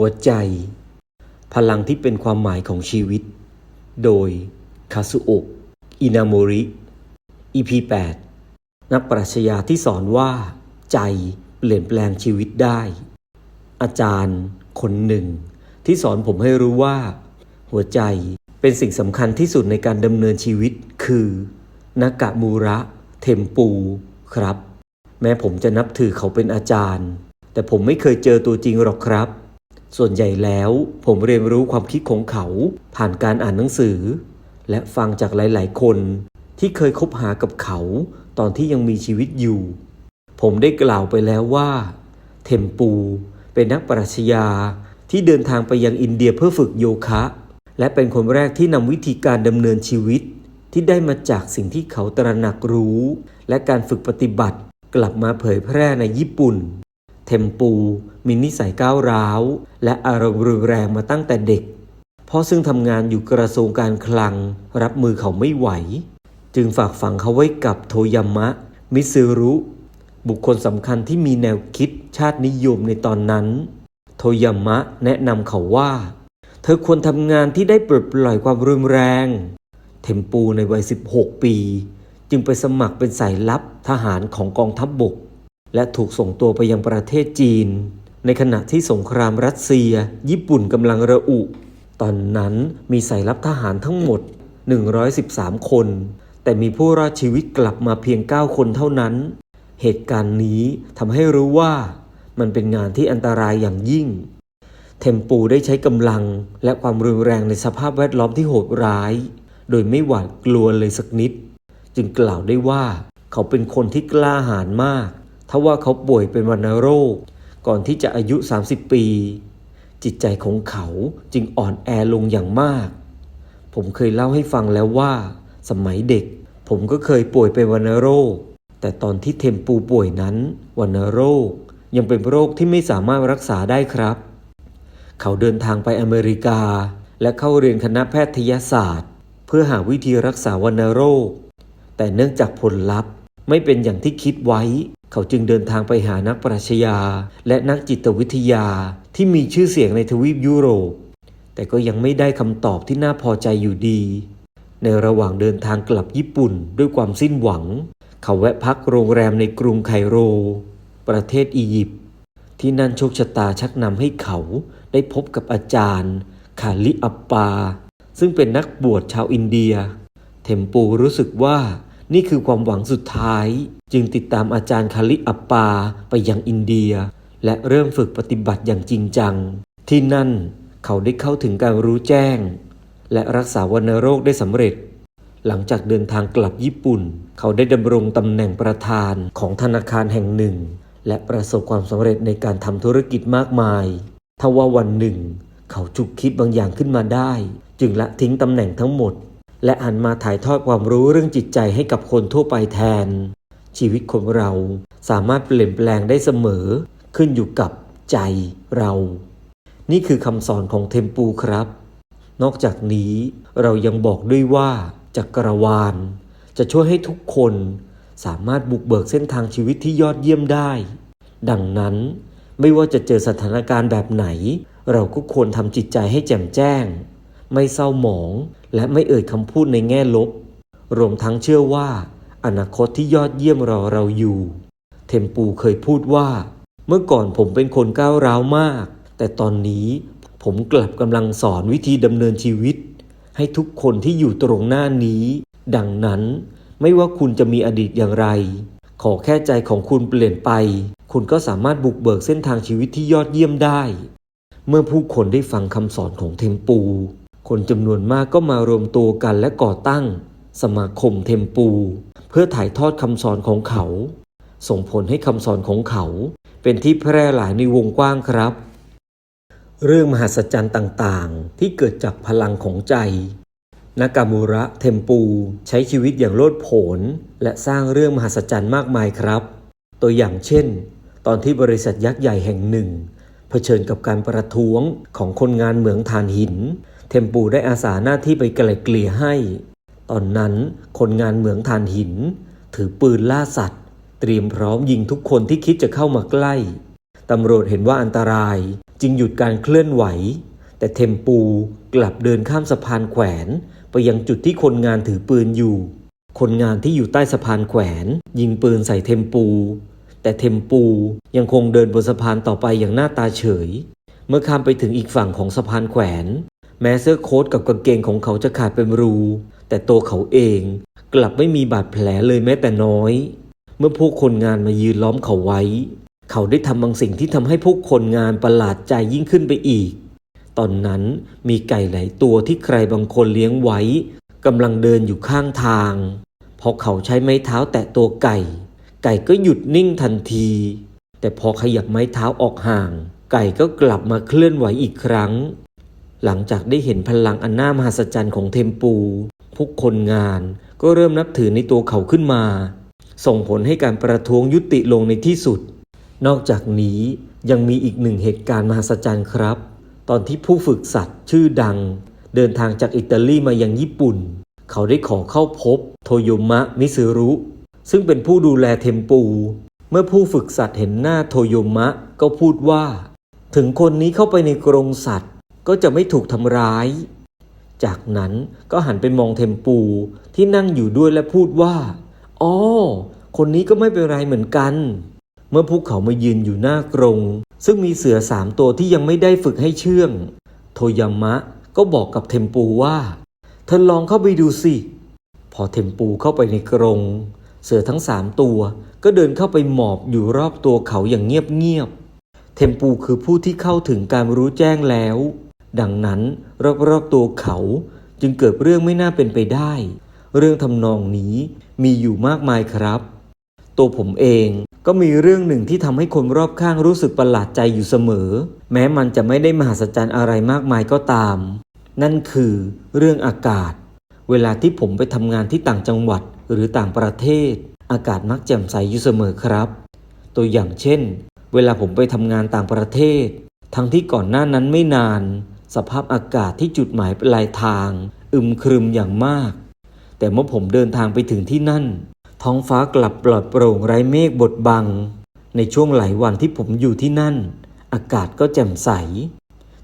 หัวใจ พลังที่เป็นความหมายของชีวิต โดย คาซุโอะอินามริ EP 8 นักปรัชญาที่สอนว่า ใจเปลี่ยนแปลงชีวิตได้ อาจารย์คนหนึ่ง ที่สอนผมให้รู้ว่า หัวใจเป็นสิ่งสำคัญที่สุดในการดำเนินชีวิต คือนากะมูระ เทมปูครับ แม้ผมจะนับถือเขาเป็นอาจารย์ แต่ผมไม่เคยเจอตัวจริงหรอกครับ ส่วนใหญ่แล้วผมเรียนรู้ความคิดของเขาผ่านการอ่านหนังสือ และฟังจากหลายๆ คนที่เคยคบหากับเขาตอนที่ยังมีชีวิตอยู่ ผมได้กล่าวไปแล้วว่า เทมปูเป็นนักปรัชญาที่เดินทางไปยังอินเดียเพื่อฝึกโยคะ และเป็นคนแรกที่นำวิธีการดำเนินชีวิต ที่ได้มาจากสิ่งที่เขาตระหนักรู้ และการฝึกปฏิบัติกลับมาเผยแพร่ในญี่ปุ่น เทมปู มีนิสัยก้าวร้าว และอารมณ์รุนแรงมาตั้งแต่เด็ก พ่อซึ่งทำงานอยู่กระทรวงการคลัง รับมือเขาไม่ไหว จึงฝากฝังเขาไว้กับโทยามะ มิซึรุ บุคคลสำคัญที่มีแนวคิดชาตินิยมในตอนนั้น โทยามะแนะนำเขาว่า เธอควรทำงานที่ได้ปลดปล่อยความรุนแรง เทมปูในวัย 16 ปี จึงไปสมัครเป็นสายลับทหารของกองทัพบบก และถูกส่งตัวไปยังประเทศจีน ในขณะที่สงครามรัสเซีย ญี่ปุ่นกำลังระอุ ตอนนั้นมีสายลับทหารทั้งหมด 113 คน แต่มีผู้รอดชีวิตกลับมาเพียง 9 คนเท่านั้น เหตุการณ์นี้ทำให้รู้ว่ามันเป็นงานที่อันตรายอย่างยิ่ง เทมปูได้ใช้กำลังและความรุนแรงในสภาพแวดล้อมที่โหดร้าย โดยไม่หวาดกลัวเลยสักนิด จึงกล่าวได้ว่า เขาเป็นคนที่กล้าหาญมาก ทว่าเขาป่วยเป็นวัณโรค ก่อนที่จะอายุ 30 ปี จิตใจของเขาจึงอ่อนแอลงอย่างมาก ผมเคยเล่าให้ฟังแล้วว่า สมัยเด็ก ผมก็เคยป่วยเป็นวัณโรค แต่ตอนที่เทมปูป่วยนั้นวัณโรค ยังเป็นโรคที่ไม่สามารถรักษาได้ครับ เขาเดินทางไปอเมริกา และเข้าเรียนคณะแพทยศาสตร์ เพื่อหาวิธีรักษาวัณโรค แต่เนื่องจากผลลัพธ์ ไม่เป็นอย่างที่คิดไว้ เขาจึงเดินทางไปหานักปรัชญา และนักจิตวิทยาที่มีชื่อเสียงในทวีปยุโรป แต่ก็ยังไม่ได้คำตอบที่น่าพอใจอยู่ดี ในระหว่างเดินทางกลับญี่ปุ่นด้วยความสิ้นหวัง เขาแวะพักโรงแรมในกรุงไคโร ประเทศอียิปต์ที่นั่นโชคชะตาชักนำให้เขาได้พบกับอาจารย์คาลิอัปปา ซึ่งเป็นนักบวชชาวอินเดีย เทมปูรู้สึกว่า นี่คือความหวังสุดท้าย จึงติดตามอาจารย์คาลิอัปปาไปยังอินเดีย และเริ่มฝึกปฏิบัติอย่างจริงจัง ที่นั่นเขาได้เข้าถึงการรู้แจ้ง และรักษาวัณโรคได้สำเร็จ หลังจากเดินทางกลับญี่ปุ่น เขาได้ดำรงตำแหน่งประธานของธนาคารแห่งหนึ่ง และประสบความสำเร็จในการทำธุรกิจมากมายทว่าวันหนึ่ง เขาจุกคิดบางอย่างขึ้นมาได้ จึงละทิ้งตำแหน่งทั้งหมด และหันมาถ่ายทอดความรู้เรื่องจิตใจให้กับคนทั่วไปแทน ชีวิตของเราสามารถเปลี่ยนแปลงได้เสมอ ขึ้นอยู่กับใจเรา นี่คือคำสอนของเทมปูครับ นอกจากนี้เรายังบอกด้วยว่าจักรวาล จะช่วยให้ทุกคนสามารถบุกเบิกเส้นทางชีวิตที่ยอดเยี่ยมได้ ดังนั้นไม่ว่าจะเจอสถานการณ์แบบไหน เราก็ควรทำจิตใจให้แจ่มแจ้ง ไม่เศร้าหมอง และไม่เอ่ยคำพูดในแง่ลบ รวมทั้งเชื่อว่า อนาคตที่ยอดเยี่ยมรอเราอยู่ เทมปูเคยพูดว่า เมื่อก่อนผมเป็นคนก้าวร้าวมาก แต่ตอนนี้ผมกลับกำลังสอนวิธีดำเนินชีวิต ให้ทุกคนที่อยู่ตรงหน้านี้ ดังนั้นไม่ว่าคุณจะมีอดีตอย่างไร ขอแค่ใจของคุณเปลี่ยนไป คุณก็สามารถบุกเบิกเส้นทางชีวิตที่ยอดเยี่ยมได้ เมื่อผู้คนได้ฟังคำสอนของเทมปู คนจำนวนมากก็มารวมตัวกันและก่อตั้ง สมาคมเทมปู เพื่อถ่ายทอดคำสอนของเขา ส่งผลให้คำสอนของเขา เป็นที่แพร่หลายในวงกว้างครับ เรื่องมหัศจรรย์ต่างๆ ที่เกิดจากพลังของใจนากามูระเทมปูใช้ชีวิตอย่างโลดโผน และสร้างเรื่องมหัศจรรย์มากมายครับ ตัวอย่างเช่น ตอนที่บริษัทยักษ์ใหญ่แห่งหนึ่ง เผชิญกับการประท้วงของคนงานเหมืองถ่านหิน เทมปูได้อาสาหน้าที่ไปไกล่เกลี่ยให้ ตอนนั้นคนงานเหมืองถ่านหิน ถือปืนล่าสัตว์ เตรียมพร้อมยิงทุกคนที่คิดจะเข้ามาใกล้ ตำรวจเห็นว่าอันตรายจึงหยุดการเคลื่อนไหว แต่เทมปูกลับเดินข้ามสะพานแขวน ไปยังจุดที่คนงานถือปืนอยู่ คนงานที่อยู่ใต้สะพานแขวน ยิงปืนใส่เทมปู แต่เทมปูยังคงเดินบนสะพานต่อไปอย่างหน้าตาเฉย เมื่อข้ามไปถึงอีกฝั่งของสะพานแขวน แม้เสื้อโค้ทกับกางเกงของเขาจะขาดเป็นรู แต่ตัวเขาเองกลับไม่มีบาดแผลเลยแม้แต่น้อย เมื่อพวกคนงานมายืนล้อมเขาไว้ เขาได้ทำบางสิ่งที่ทำให้พวกคนงานประหลาดใจยิ่งขึ้นไปอีก ตอนนั้นมีไก่หลายตัวที่ใครบางคนเลี้ยงไว้กำลังเดินอยู่ข้างทาง พอเขาใช้ไม้เท้าแตะตัวไก่ ไก่ก็หยุดนิ่งทันที แต่พอขยับไม้เท้าออกห่าง ไก่ก็กลับมาเคลื่อนไหวอีกครั้ง หลังจากได้เห็นพลังอันน่ามหัศจรรย์ของเทมปู พวกคนงานก็เริ่มนับถือในตัวเขาขึ้นมา ส่งผลให้การประท้วงยุติลงในที่สุด นอกจากนี้ยังมีอีกหนึ่งเหตุการณ์มหัศจรรย์ครับ ตอนที่ผู้ฝึกสัตว์ชื่อดัง เดินทางจากอิตาลีมายังญี่ปุ่น เขาได้ขอเข้าพบโทโยมะมิซึรุ ซึ่งเป็นผู้ดูแลเทมปู เมื่อผู้ฝึกสัตว์เห็นหน้าโทโยมะก็พูดว่า ถึงคนนี้เข้าไปในกรงสัตว์ ก็จะไม่ถูกทำร้าย จากนั้นก็หันไปมองเทมปูที่นั่งอยู่ด้วยและพูดว่า อ๋อ คนนี้ก็ไม่เป็นไรเหมือนกัน เมื่อพวกเขามายืนอยู่หน้ากรงซึ่งมีเสือสามตัวที่ยังไม่ได้ฝึกให้เชื่อง โทยามะก็บอกกับเทมปูว่า เธอลองเข้าไปดูสิ พอเทมปูเข้าไปในกรง เสือทั้งสามตัวก็เดินเข้าไปหมอบอยู่รอบตัวเขาอย่างเงียบๆเทมปูคือผู้ที่เข้าถึงการรู้แจ้งแล้ว ดังนั้นรอบๆตัวเขาจึงเกิดเรื่องไม่น่าเป็นไปได้ เรื่องทำนองนี้มีอยู่มากมายครับ ตัวผมเองก็มีเรื่องหนึ่งที่ทำให้คนรอบข้างรู้สึกประหลาดใจอยู่เสมอ แม้มันจะไม่ได้มหัศจรรย์อะไรมากมายก็ตาม นั่นคือเรื่องอากาศ เวลาที่ผมไปทำงานที่ต่างจังหวัดหรือต่างประเทศ อากาศมักแจ่มใสอยู่เสมอครับ ตัวอย่างเช่น เวลาผมไปทำงานต่างประเทศ ทั้งที่ก่อนหน้านั้นไม่นาน สภาพอากาศที่จุดหมายปลายทาง อึมครึมอย่างมาก แต่เมื่อผมเดินทางไปถึงที่นั่น ท้องฟ้ากลับปลอดโปร่งไร้เมฆบดบัง ในช่วงหลายวันที่ผมอยู่ที่นั่น อากาศก็แจ่มใส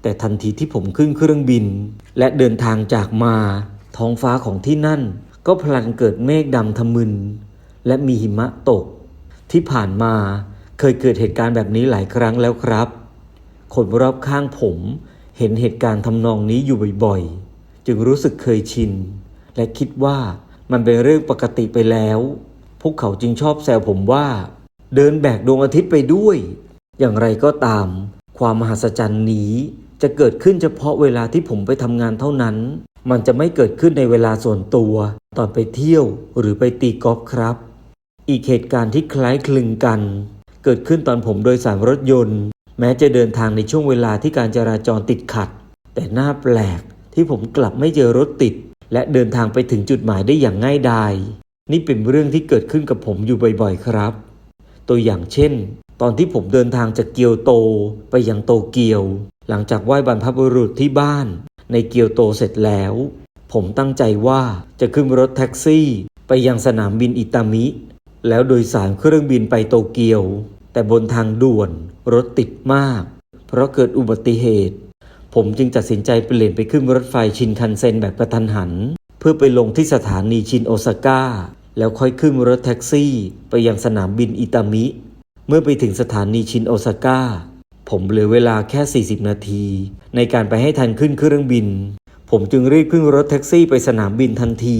แต่ทันทีที่ผมขึ้นเครื่องบิน และเดินทางจากมา ท้องฟ้าของที่นั่น ก็พลันเกิดเมฆดำทะมึน และมีหิมะตก ที่ผ่านมาเคยเกิดเหตุการณ์แบบนี้หลายครั้งแล้วครับ คนรอบข้างผม เห็นเหตุการณ์ทำนองนี้อยู่บ่อยๆ จึงรู้สึกเคยชิน และคิดว่ามันเป็นเรื่องปกติไปแล้ว พวกเขาจึงชอบแซวผมว่า เดินแบกดวงอาทิตย์ไปด้วย อย่างไรก็ตาม ความมหัศจรรย์นี้จะเกิดขึ้นเฉพาะเวลาที่ผมไปทำงานเท่านั้น มันจะไม่เกิดขึ้นในเวลาส่วนตัว ตอนไปเที่ยวหรือไปตีกอล์ฟครับ อีกเหตุการณ์ที่คล้ายคลึงกัน เกิดขึ้นตอนผมโดยสารรถยนต์ แม้จะเดินทางในช่วงเวลาที่การจราจรติดขัด แต่น่าแปลกที่ผมกลับไม่เจอรถติด และเดินทางไปถึงจุดหมายได้อย่างง่ายดาย นี่เป็นเรื่องที่เกิดขึ้นกับผมอยู่บ่อยๆครับ ตัวอย่างเช่น ตอนที่ผมเดินทางจากเกียวโตไปยังโตเกียว หลังจากไหว้บรรพบุรุษที่บ้าน ในเกียวโตเสร็จแล้ว ผมตั้งใจว่าจะขึ้นรถแท็กซี่ ไปยังสนามบินอิตามิ แล้วโดยสารเครื่องบินไปโตเกียว แต่บนทางด่วนรถติดมาก เพราะเกิดอุบัติเหตุ ผมจึงตัดสินใจเปลี่ยนไปขึ้นรถไฟชินคันเซ็นแบบกระทันหัน เพื่อไปลงที่สถานีชินโอซาก้า แล้วค่อยขึ้นรถแท็กซี่ ไปยังสนามบินอิตามิ เมื่อไปถึงสถานีชินโอซาก้า ผมเหลือเวลาแค่ 40 นาที ในการไปให้ทันขึ้นเครื่องบิน ผมจึงรีบขึ้นรถแท็กซี่ไปสนามบินทันที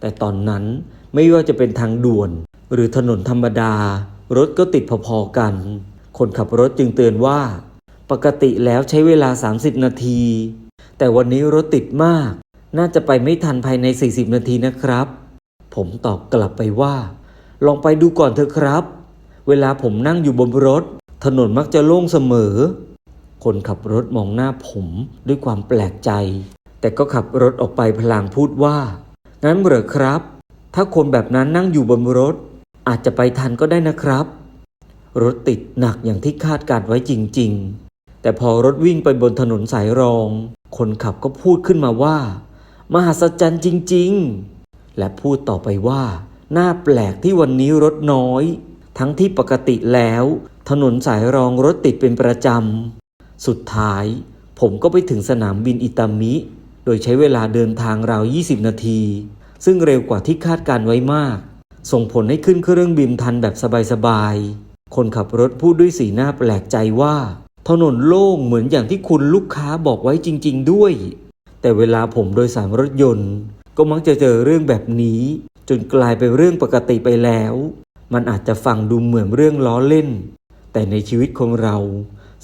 แต่ตอนนั้นไม่ว่าจะเป็นทางด่วน หรือถนนธรรมดา รถก็ติดพอๆกัน คนขับรถจึงเตือนว่า ปกติแล้วใช้เวลา 30 นาที แต่วันนี้รถติดมาก น่าจะไปไม่ทันภายใน 40 นาทีนะครับ ผมตอบกลับไปว่า ลองไปดูก่อนเถอะครับ เวลาผมนั่งอยู่บนรถ ถนนมักจะโล่งเสมอ คนขับรถมองหน้าผมด้วยความแปลกใจ แต่ก็ขับรถออกไปพลางพูดว่า งั้นเหรอครับ ถ้าคนแบบนั้นนั่งอยู่บนรถ อาจจะไปทันก็ได้นะครับ รถติดหนักอย่างที่คาดการไว้จริง ๆ แต่พอรถวิ่งไปบนถนนสายรอง คนขับก็พูดขึ้นมาว่า มหัศจรรย์จริง ๆ และพูดต่อไปว่า น่าแปลกที่วันนี้รถน้อย ทั้งที่ปกติแล้ว ถนนสายรองรถติดเป็นประจำ สุดท้าย ผมก็ไปถึงสนามบินอิตามิ โดยใช้เวลาเดินทางราว 20 นาที ซึ่งเร็วกว่าที่คาดการไว้มาก ส่งผลให้ขึ้นเครื่องบินทันแบบสบายๆ คนขับรถพูดด้วยสีหน้าแปลกใจว่า ถนนโล่งเหมือนอย่างที่คุณลูกค้าบอกไว้จริง ๆ ด้วย แต่เวลาผมโดยสารรถยนต์ ก็มักจะเจอเรื่องแบบนี้ จนกลายเป็นเรื่องปกติไปแล้ว มันอาจจะฟังดูเหมือนเรื่องล้อเล่น แต่ในชีวิตของเรา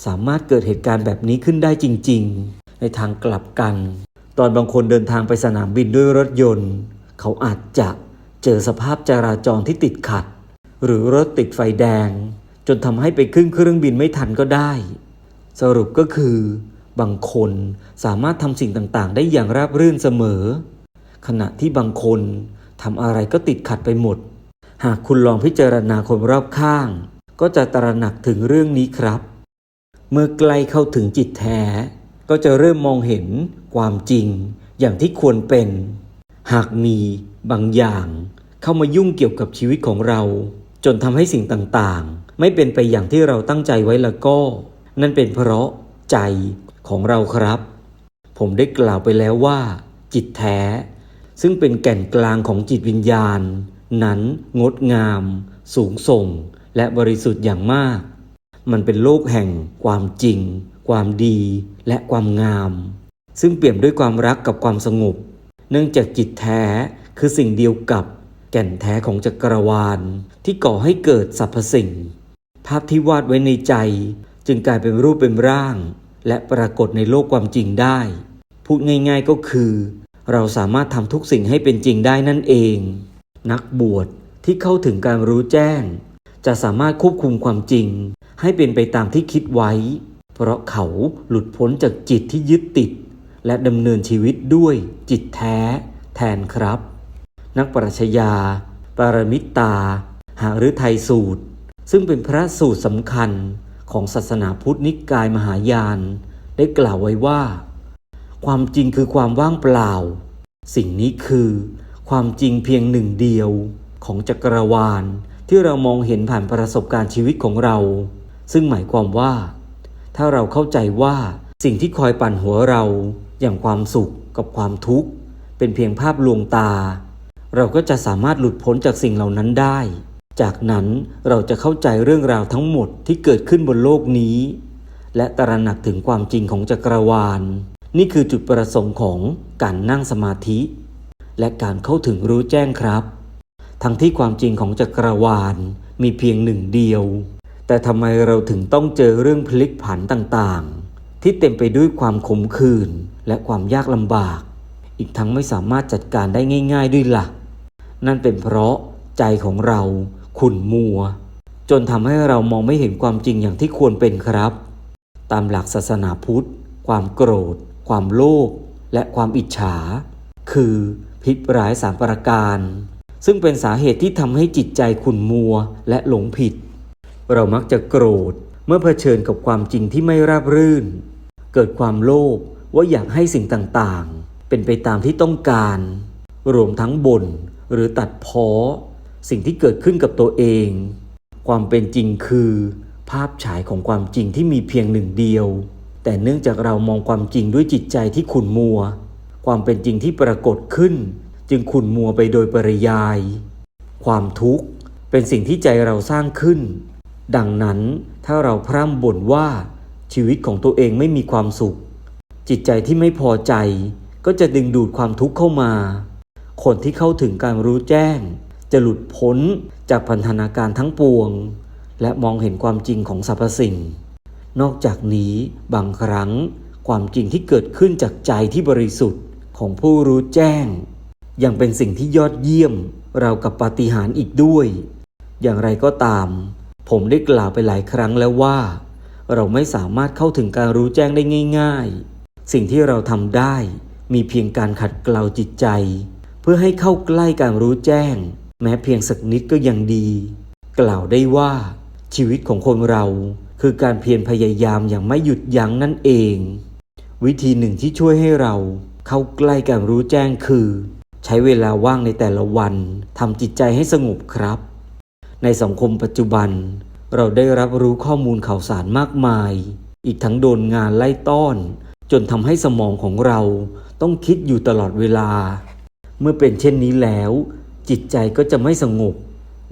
สามารถเกิดเหตุการณ์แบบนี้ขึ้นได้จริง ๆ ในทางกลับกัน ตอนบางคนเดินทางไปสนามบินด้วยรถยนต์ เขาอาจจะ เจอสภาพจราจรที่ติดขัด หรือรถติดไฟแดง จนทำให้ไปขึ้นเครื่องบินไม่ทันก็ได้ สรุปก็คือบางคนสามารถทำสิ่งต่างๆ ได้อย่างราบรื่นเสมอ ขณะที่บางคนทำอะไรก็ติดขัดไปหมด หากคุณลองพิจารณาคนรอบข้าง ก็จะตระหนักถึงเรื่องนี้ครับ เมื่อใกล้เข้าถึงจิตแท้ ก็จะเริ่มมองเห็นความจริงอย่างที่ควรเป็น หากมีบางอย่าง เข้ามายุ่งเกี่ยวกับชีวิตของเรา จนทำให้สิ่งต่างๆ ไม่เป็นไปอย่างที่เราตั้งใจไว้แล้วก็ นั่นเป็นเพราะใจของเราครับ ผมได้กล่าวไปแล้วว่า จิตแท้ ซึ่งเป็นแก่นกลางของจิตวิญญาณ นั้นงดงาม สูงส่ง และบริสุทธิ์อย่างมาก มันเป็นโลกแห่ง ความจริง ความดี และความงาม ซึ่งเปี่ยมด้วยความรักกับความสงบ เนื่องจากจิตแท้คือสิ่งเดียวกับ แก่นแท้ของจักรวาลที่ก่อให้เกิดสรรพสิ่ง ภาพที่วาดไว้ในใจ จึงกลายเป็นรูปเป็นร่าง และปรากฏในโลกความจริงได้ พูดง่ายๆก็คือ เราสามารถทำทุกสิ่งให้เป็นจริงได้นั่นเอง นักบวชที่เข้าถึงการรู้แจ้ง จะสามารถควบคุมความจริง ให้เป็นไปตามที่คิดไว้ เพราะเขาหลุดพ้นจากจิตที่ยึดติด และดำเนินชีวิตด้วยจิตแท้ แทนครับ นักปรัชญา ปารมิตตา หาฤทัยสูตร ซึ่งเป็นพระสูตรสำคัญของศาสนาพุทธนิกายมหายาน ได้กล่าวไว้ว่า ความจริงคือความว่างเปล่า สิ่งนี้คือความจริงเพียงหนึ่งเดียวของจักรวาลที่เรามองเห็นผ่านประสบการณ์ชีวิตของเรา ซึ่งหมายความว่า ถ้าเราเข้าใจว่าสิ่งที่คอยปั่นหัวเราอย่างความสุขกับความทุกข์ เป็นเพียงภาพลวงตา เราก็จะสามารถหลุดพ้นจากสิ่งเหล่านั้นได้ จากนั้นเราจะเข้าใจเรื่องราวทั้งหมดที่เกิดขึ้นบนโลกนี้ และตระหนักถึงความจริงของจักรวาล นี่คือจุดประสงค์ของการนั่งสมาธิ และการเข้าถึงรู้แจ้งครับ ทั้งที่ความจริงของจักรวาลมีเพียงหนึ่งเดียว แต่ทำไมเราถึงต้องเจอเรื่องพลิกผันต่างๆ ที่เต็มไปด้วยความขมขื่นและความยากลำบาก อีกทั้งไม่สามารถจัดการได้ง่าย ๆ ด้วยละ่ะ นั่นเป็นเพราะใจของเราขุ่นมัว จนทำให้เรามองไม่เห็นความจริงอย่างที่ควรเป็นครับ ตามหลักศาสนาพุทธ ความโกรธ ความโลภและความอิจฉา คือพิษร้ายสามประการ ซึ่งเป็นสาเหตุที่ทำให้จิตใจขุ่นมัวและหลงผิด เรามักจะโกรธเมื่อเผชิญกับความจริงที่ไม่ราบรื่น เกิดความโลภว่าอยากให้สิ่งต่างๆ เป็นไปตามที่ต้องการ รวมทั้งบ่น หรือตัดเพ้อสิ่งที่เกิดขึ้นกับตัวเอง ความเป็นจริงคือ ภาพฉายของความจริงที่มีเพียงหนึ่งเดียว แต่เนื่องจากเรามองความจริงด้วยจิตใจที่ขุ่นมัว ความเป็นจริงที่ปรากฏขึ้น จึงขุ่นมัวไปโดยปริยาย ความทุกข์เป็นสิ่งที่ใจเราสร้างขึ้น ดังนั้นถ้าเราพร่ำบ่นว่าชีวิตของตัวเองไม่มีความสุข จิตใจที่ไม่พอใจก็จะดึงดูดความทุกข์เข้ามา คนที่เข้าถึงการรู้แจ้ง จะหลุดพ้นจากพันธนาการทั้งปวง และมองเห็นความจริงของสรรพสิ่ง นอกจากนี้บางครั้งความจริงที่เกิดขึ้นจากใจที่บริสุทธิ์ของผู้รู้แจ้ง ยังเป็นสิ่งที่ยอดเยี่ยมเรากับปาฏิหาริย์อีกด้วย อย่างไรก็ตาม ผมได้กล่าวไปหลายครั้งแล้วว่า เราไม่สามารถเข้าถึงการรู้แจ้งได้ง่าย ๆ สิ่งที่เราทำได้มีเพียงการขัดเกลาจิตใจ เพื่อให้เข้าใกล้การรู้แจ้ง แม้เพียงสักนิดก็ยังดี กล่าวได้ว่า ชีวิตของคนเราคือการเพียรพยายามอย่างไม่หยุดยั้งนั่นเอง วิธีหนึ่งที่ช่วยให้เราเข้าใกล้การรู้แจ้งคือ ใช้เวลาว่างในแต่ละวันทำจิตใจให้สงบครับ ในสังคมปัจจุบัน เราได้รับรู้ข้อมูลข่าวสารมากมาย อีกทั้งโดนงานไล่ต้อน จนทำให้สมองของเราต้องคิดอยู่ตลอดเวลา เมื่อเป็นเช่นนี้แล้ว จิตใจก็จะไม่สงบ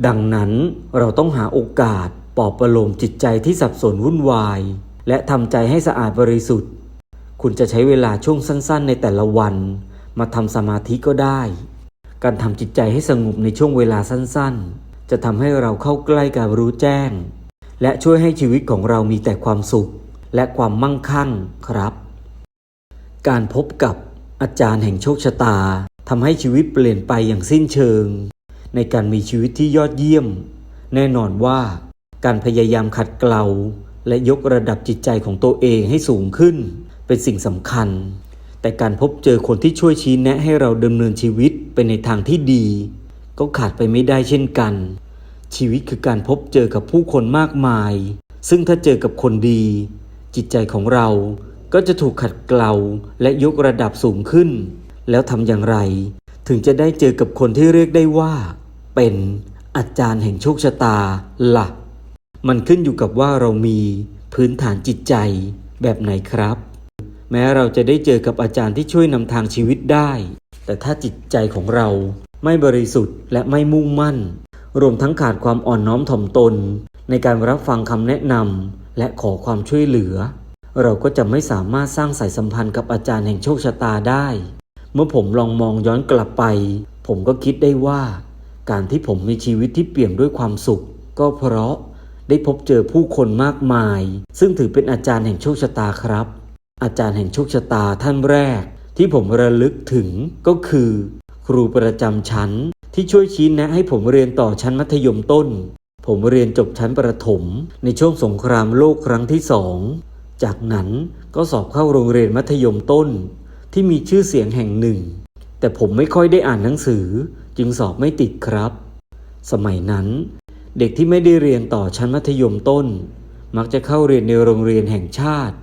ดังนั้นเราต้องหาโอกาสปลอบประโลมจิตใจที่สับสนวุ่นวาย และทำใจให้สะอาดบริสุทธิ์ คุณจะใช้เวลาช่วงสั้น ๆ ในแต่ละวัน มาทำสมาธิก็ได้ การทำจิตใจให้สงบในช่วงเวลาสั้น ๆ จะทำให้เราเข้าใกล้การรู้แจ้ง และช่วยให้ชีวิตของเรามีแต่ความสุข และความมั่งคั่งครับ การพบกับอาจารย์แห่งโชคชะตา ทำให้ชีวิตเปลี่ยนไปอย่างสิ้นเชิง ในการมีชีวิตที่ยอดเยี่ยม แน่นอนว่า การพยายามขัดเกลา และยกระดับจิตใจของตัวเองให้สูงขึ้น เป็นสิ่งสำคัญ แต่การพบเจอคนที่ช่วยชี้แนะให้เราดำเนินชีวิตไปในทางที่ดี ก็ขาดไปไม่ได้เช่นกัน ชีวิตคือการพบเจอกับผู้คนมากมาย ซึ่งถ้าเจอกับคนดี จิตใจของเราก็จะถูกขัดเกลาและยกระดับสูงขึ้น แล้วทำอย่างไร ถึงจะได้เจอกับคนที่เรียกได้ว่า เป็นอาจารย์แห่งโชคชะตาล่ะ มันขึ้นอยู่กับว่าเรามีพื้นฐานจิตใจแบบไหนครับ แม้เราจะได้เจอกับอาจารย์ที่ช่วยนำทางชีวิตได้ แต่ถ้าจิตใจของเราไม่บริสุทธิ์และไม่มุ่งมั่น รวมทั้งขาดความอ่อนน้อมถ่อมตน ในการรับฟังคำแนะนำและขอความช่วยเหลือ เราก็จะไม่สามารถสร้างสายสัมพันธ์กับอาจารย์แห่งโชคชะตาได้ เมื่อผมลองมองย้อนกลับไป ผมก็คิดได้ว่า การที่ผมมีชีวิตที่เปี่ยมด้วยความสุข ก็เพราะได้พบเจอผู้คนมากมาย ซึ่งถือเป็นอาจารย์แห่งโชคชะตาครับ อาจารย์แห่งโชคชะตาท่านแรก ที่ผมระลึกถึงก็คือ ครูประจำชั้นที่ช่วยชี้แนะให้ผมเรียนต่อชั้นมัธยมต้น ผมเรียนจบชั้นประถม ในช่วงสงครามโลกครั้งที่สอง จากนั้นก็สอบเข้าโรงเรียนมัธยมต้น ที่มีชื่อเสียงแห่งหนึ่ง แต่ผมไม่ค่อยได้อ่านหนังสือ จึงสอบไม่ติดครับ สมัยนั้น เด็กที่ไม่ได้เรียนต่อชั้นมัธยมต้น มักจะเข้าเรียนในโรงเรียนแห่งชาติ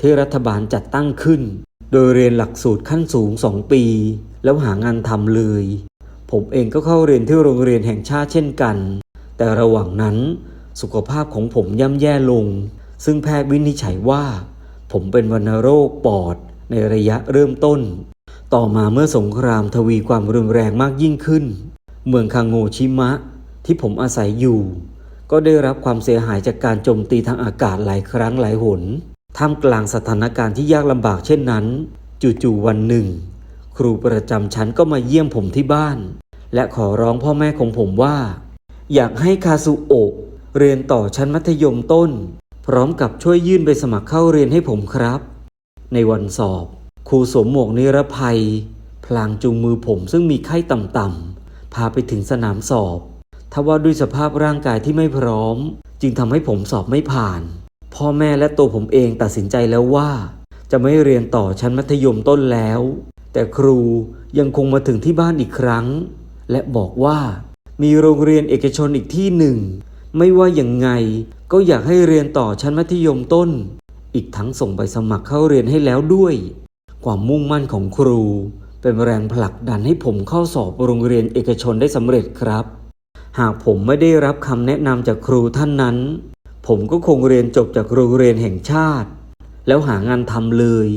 ที่รัฐบาลจัดตั้งขึ้น โดยเรียนหลักสูตรขั้นสูงสองปี แล้วหางานทำเลย ผมเองก็เข้าเรียนที่โรงเรียนแห่งชาติเช่นกัน แต่ระหว่างนั้นสุขภาพของผมย่ำแย่ลง ซึ่งแพทย์วินิจฉัยว่า ผมเป็นวัณโรคปอด ในระยะเริ่มต้น ต่อมาเมื่อสงครามทวีความรุนแรงมากยิ่งขึ้น เมืองคางโงชิมะที่ผมอาศัยอยู่ ก็ได้รับความเสียหายจากการโจมตีทางอากาศหลายครั้งหลายหน ท่ามกลางสถานการณ์ที่ยากลำบากเช่นนั้น จู่ๆวันหนึ่ง ครูประจำชั้นก็มาเยี่ยมผมที่บ้าน และขอร้องพ่อแม่ของผมว่า อยากให้คาซูโอะเรียนต่อชั้นมัธยมต้น พร้อมกับช่วยยื่นใบสมัครเข้าเรียนให้ผมครับ ในวันสอบ ครูสวมหมวกนิรภัย พลางจูงมือผมซึ่งมีไข้ต่ำๆ พาไปถึงสนามสอบ ทว่าด้วยสภาพร่างกายที่ไม่พร้อม จึงทำให้ผมสอบไม่ผ่าน พ่อแม่และตัวผมเองตัดสินใจแล้วว่า จะไม่เรียนต่อชั้นมัธยมต้นแล้ว แต่ครูยังคงมาถึงที่บ้านอีกครั้ง และบอกว่ามีโรงเรียนเอกชนอีกที่หนึ่ง ไม่ว่าอย่างไงก็อยากให้เรียนต่อชั้นมัธยมต้น อีกทั้งส่งใบสมัครเข้าเรียนให้แล้วด้วย ความมุ่งมั่นของครู เป็นแรงผลักดันให้ผมเข้าสอบโรงเรียนเอกชนได้สำเร็จครับ หากผมไม่ได้รับคำแนะนำจากครูท่านนั้น ผมก็คงเรียนจบจากโรงเรียนแห่งชาติ แล้วหางานทำเลย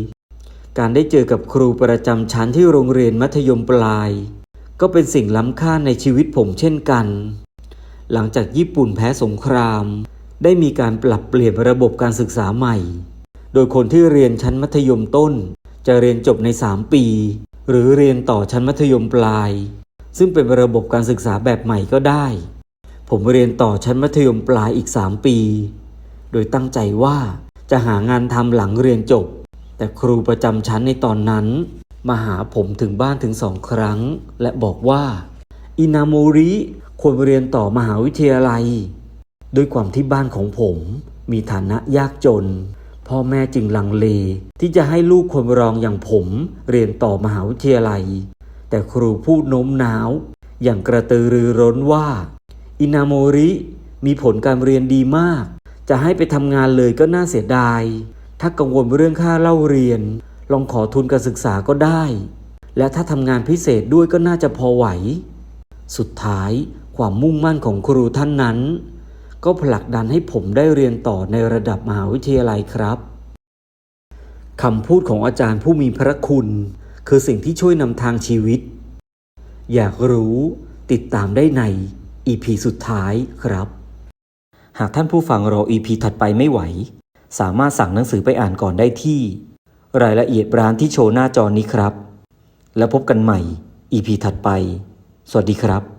การได้เจอกับครูประจำชั้นที่โรงเรียนมัธยมปลาย ก็เป็นสิ่งล้ำค่าในชีวิตผมเช่นกัน หลังจากญี่ปุ่นแพ้สงคราม ได้มีการปรับเปลี่ยนระบบการศึกษาใหม่ โดยคนที่เรียนชั้นมัธยมต้น จะเรียนจบใน 3 ปี หรือเรียนต่อชั้นมัธยมปลาย ซึ่งเป็นระบบการศึกษาแบบใหม่ก็ได้ ผมเรียนต่อชั้นมัธยมปลายอีก 3 ปี โดยตั้งใจว่าจะหางานทำหลังเรียนจบ แต่ครูประจำชั้นในตอนนั้น มาหาผมถึงบ้านถึงสองครั้ง และบอกว่า อินาโมริควรเรียนต่อมหาวิทยาลัย ด้วยความที่บ้านของผมมีฐานะยากจน พ่อแม่จึงลังเล ที่จะให้ลูกคนรองอย่างผมเรียนต่อมหาวิทยาลัย แต่ครูพูดโน้มน้าว อย่างกระตือรือร้นว่า อินาโมริมีผลการเรียนดีมาก จะให้ไปทำงานเลยก็น่าเสียดาย ถ้ากังวลเรื่องค่าเล่าเรียน ลองขอทุนการศึกษาก็ได้ และถ้าทำงานพิเศษด้วยก็น่าจะพอไหว สุดท้ายความมุ่งมั่นของครูท่านนั้น ก็ผลักดันให้ผมได้เรียนต่อในระดับมหาวิทยาลัยครับคำพูดของอาจารย์ผู้มีพระคุณ คือสิ่งที่ช่วยนำทางชีวิต อยากรู้ติดตามได้ใน EP สุดท้ายครับ หากท่านผู้ฟังรอ EP ถัดไปไม่ไหว สามารถสั่งหนังสือไปอ่านก่อนได้ที่ รายละเอียดร้านที่โชว์หน้าจอนี้ครับ แล้วพบกันใหม่ EP ถัดไป สวัสดีครับ